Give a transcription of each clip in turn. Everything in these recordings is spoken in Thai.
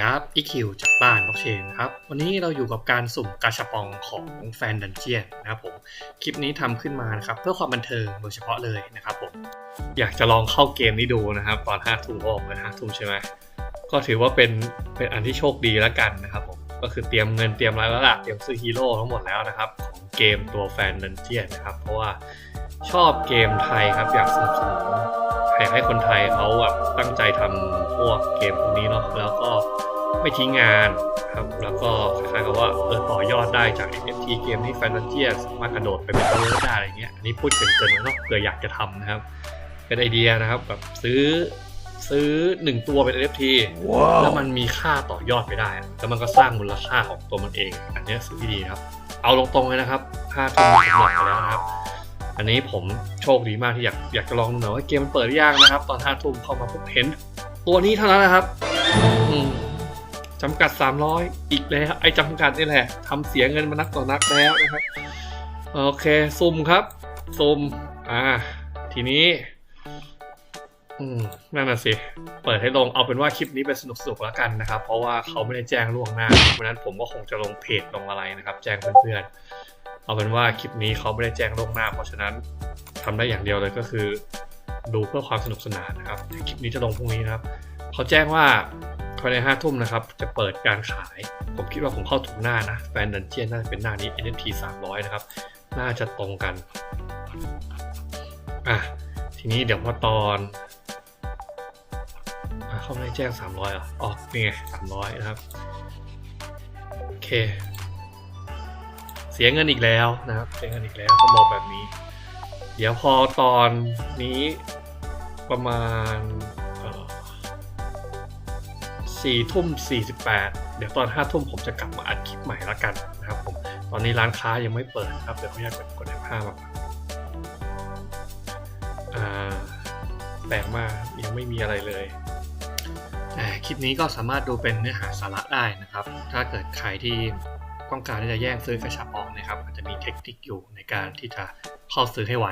ครับอีคิวจากบ้านบล็อกเชนครับ วันนี้เราอยู่กับการสุ่มกาชาปองของแฟนดันเจียนนะครับผม คลิปนี้ทำขึ้นมานะครับเพื่อความบันเทิงโดยเฉพาะเลยนะครับผม อยากจะลองเข้าเกมนี้ดูนะครับ ตอนห้าทุ่มออกเลยห้าทุ่มใช่ไหม ก็ถือว่าเป็นเป็นอันที่โชคดีแล้วกันนะครับผม ก็คือเตรียมเงินเตรียมอะไรแล้วล่ะ เตรียมซื้อฮีโร่ทั้งหมดแล้วนะครับของเกมตัวแฟนดันเจียนนะครับ เพราะว่าชอบเกมไทยครับอยากสนับสนุน อยากให้คนไทยเขาแบบตั้งใจทำพวกเกมพวกนี้เนาะแล้วก็ไม่ทิ้งงานครับแล้วก็คล้ายๆกับว่าเออต่อยอดได้จาก NFT เกมที่แฟนตาเจียสามารถกระโดดไปเป็นเวอร์ได้อะไรเงี้ยอันนี้พูดเกินๆแล้วเนาะเผื่ออยากจะทำนะครับ เป็นไอเดียนะครับแบบซื้อซื้อหนึ่งตัวเป็น NFT แล้วมันมีค่าต่อยอดไปได้อะแล้วมันก็สร้างมูลค่าของตัวมันเอง อันเนี้ยสิ่งที่ดีครับ เอาตรงๆเลยนะครับห้าทุ่มผมหลับไปแล้วนะครับ อันนี้ผมโชคดีมากที่อยากอยากจะลองดูหน่อยว่าเกมมันเปิดยังนะครับ ตอนห้าทุ่มเข้ามาปุ๊บเห็น ตัวนี้เท่านั้นนะครับจำกัด 300 อีกแล้ว ไอ้จำกัดนี่แหละทำเสียเงินมานักต่อนักแล้วนะครับ โอเคซุ่มครับซุ่มอ่า ทีนี้ อืมนั่นน่ะสิ เปิดให้ลงเอาเป็นว่าคลิปนี้เป็นสนุกๆแล้วกันนะครับ เพราะว่าเขาไม่ได้แจ้งล่วงหน้าเพราะฉะนั้นผมก็คงจะลงเพจลงอะไรนะครับ แจ้งเพื่อนๆ เอาเป็นว่าคลิปนี้เขาไม่ได้แจ้งล่วงหน้า เพราะฉะนั้นทำได้อย่างเดียวเลยก็คือ ดูเพื่อความสนุกสนานนะครับคลิปนี้จะลงพรุ่งนี้นะครับเขาแจ้งว่าภายในห้าทุ่มนะครับ จะเปิดการขาย ผมคิดว่าผมเข้าถูกหน้านะ แฟนดันเจียนน่าจะเป็นหน้านี้ NFT 300 นะครับ น่าจะตรงกัน อะ ทีนี้เดี๋ยวพอตอนอเขาไม่ได้แจ้ง 300อะออกนี่ไง300 นะครับ โอเค สียเงินอีกแล้วนะครับ เสียเงินอีกแล้วต้องบอกแบบนี้ เดี๋ยวพอตอนนี้ประมาณสี่ทุ่มสี่สิบแปดเดี๋ยวตอนห้าทุ่มผมจะกลับมาอัดคลิปใหม่ละกันนะครับผม ตอนนี้ร้านค้ายังไม่เปิดครับ เดี๋ยวขออนุญาตกดกด F5 มาก่อนอ่าแปลกมากยังไม่มีอะไรเลยคลิปนี้ก็สามารถดูเป็นเนื้อหาสาระได้นะครับ ถ้าเกิดใครที่ ต้องการที่จะแย่งซื้อกระชับออกนะครับมันจะมีเทคนิคอยู่ในการที่จะเข้าซื้อให้ไว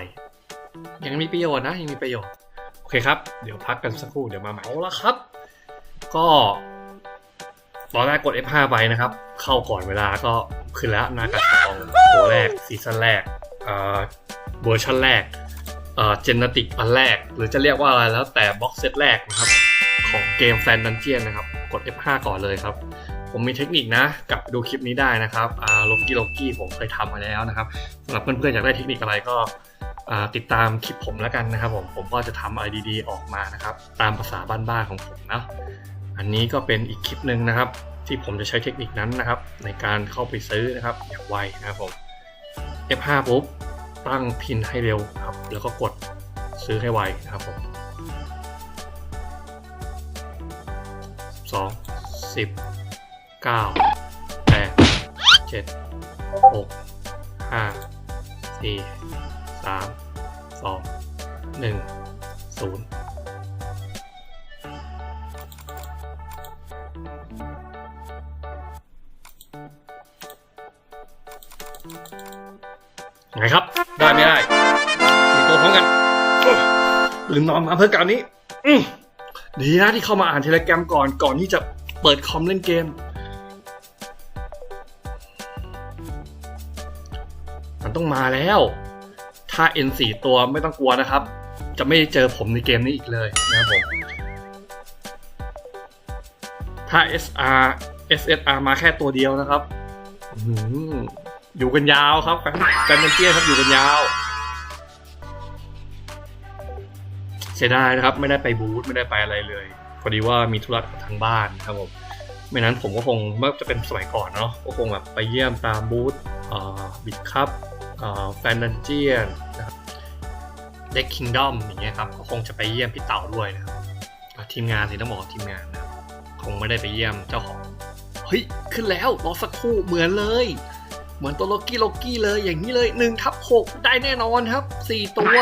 ยังมีประโยชน์นะยังมีประโยชน์โอเคครับ เดี๋ยวพักกันสักครู่เดี๋ยวมาใหม่เอาละครับ ก็ตอนแรกกด F5 ไปนะครับ เข้าก่อนเวลาก็ขึ้นแล้วนากระชับองตัวแรกซีซั่นแรกเอ่อเวอร์ชันแรกเอ่อเจเนติกอันแรก หรือจะเรียกว่าอะไรแล้วแต่บ็อกเซตแรกนะครับ ของเกมแฟนดันเจียนนะครับ กด F5 ก่อนเลยครับ ผมมีเทคนิคนะกลับดูคลิปนี้ได้นะครับอ่าโลกี้โลกี้ผมเคยทำมาแล้วนะครับสำหรับเพื่อนๆอยากได้เทคนิคอะไรก็อ่าติดตามคลิปผมแล้วกันนะครับผมผมก็จะทำอะไรดีๆออกมานะครับ ตามภาษาบ้านๆของผมนะอันนี้ก็เป็นอีกคลิปหนึ่งนะครับ ที่ผมจะใช้เทคนิคนั้นนะครับ ในการเข้าไปซื้อนะครับอย่างไวนะครับผม F5 ปุ๊บตั้งพินให้เร็วครับ แล้วก็กดซื้อให้ไวนะครับผมสองสิบ เก้าแปดเจ็ดหกห้าสี่สามสองหนึ่งศูนย์ไงครับ ได้ไม่ได้สี่ตัวพร้อมกันลืมนอนมาเพื่อการนี้ดีนะที่เข้ามาอ่านเทเลแกรมก่อนก่อนที่จะเปิดคอมเล่นเกม ต้องมาแล้ว ถ้า N 4 ตัวไม่ต้องกลัวนะครับ จะไม่เจอผมในเกมนี้อีกเลยนะครับผม ถ้า SR SSR มาแค่ตัวเดียวนะครับอยู่กันยาวครับแฟนแฟนเตี้ยครับอยู่กันยาว เสียดายนะครับ ไม่ได้ไปบูธไม่ได้ไปอะไรเลยพอดีว่ามีธุระทางบ้านครับผมไม่นั้นผมก็คงเมื่อจะเป็นสมัยก่อนเนาะก็คงแบบไปเยี่ยมตามบูธบิดคัพ แฟนดันเจียนนะครับเด็กคิงดอมอย่างเงี้ยครับก็คงจะไปเยี่ยมพี่เต่าด้วยนะครับทีมงานสิต้องบอกทีมงานนะครับคงไม่ได้ไปเยี่ยมเจ้าของเฮ้ยขึ้นแล้วรอสักครู่เหมือนเลย เหมือนตัวโลกี้โลกี้เลยอย่างนี้เลย1ทับ6ได้แน่นอนครับ 4 ตัว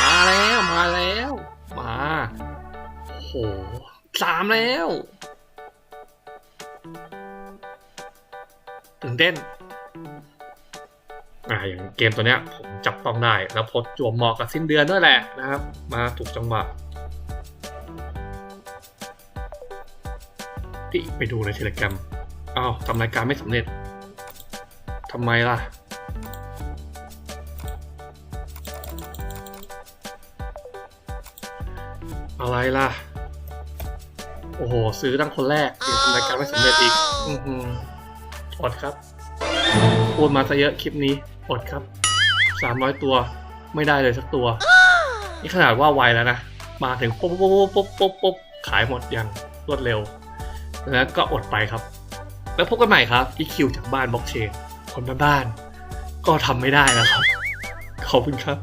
มาแล้วมาแล้ว มาโอ้โหสามแล้วตื่นเต้น อ่าอย่างเกมตัวเนี้ยผมจับต้องได้ แล้วพดจวบเหมาะกับสิ้นเดือนด้วยแหละนะครับ มาถูกจังหวะที่ไปดูในเทเลกรมอ้าวทำรายการไม่สำเร็จทำไมล่ะ อะไรล่ะ โอ้โห ซื้อตั้งคนแรกทำรายการไม่สำเร็จอีก อือหืออดครับพูดมาซะเยอะคลิปนี้ อดครับสามร้อยตัวไม่ได้เลยสักตัว นี่ขนาดว่าไวแล้วนะ มาถึงปุ๊บปุ๊บปุ๊บปุ๊บปุ๊บขายหมดอย่างรวดเร็ว แล้วก็อดไปครับ แล้วพบกันใหม่ครับอีคิวจากบ้านบล็อกเชนคนบ้านๆก็ทำไม่ได้นะครับ ขอบคุณครับ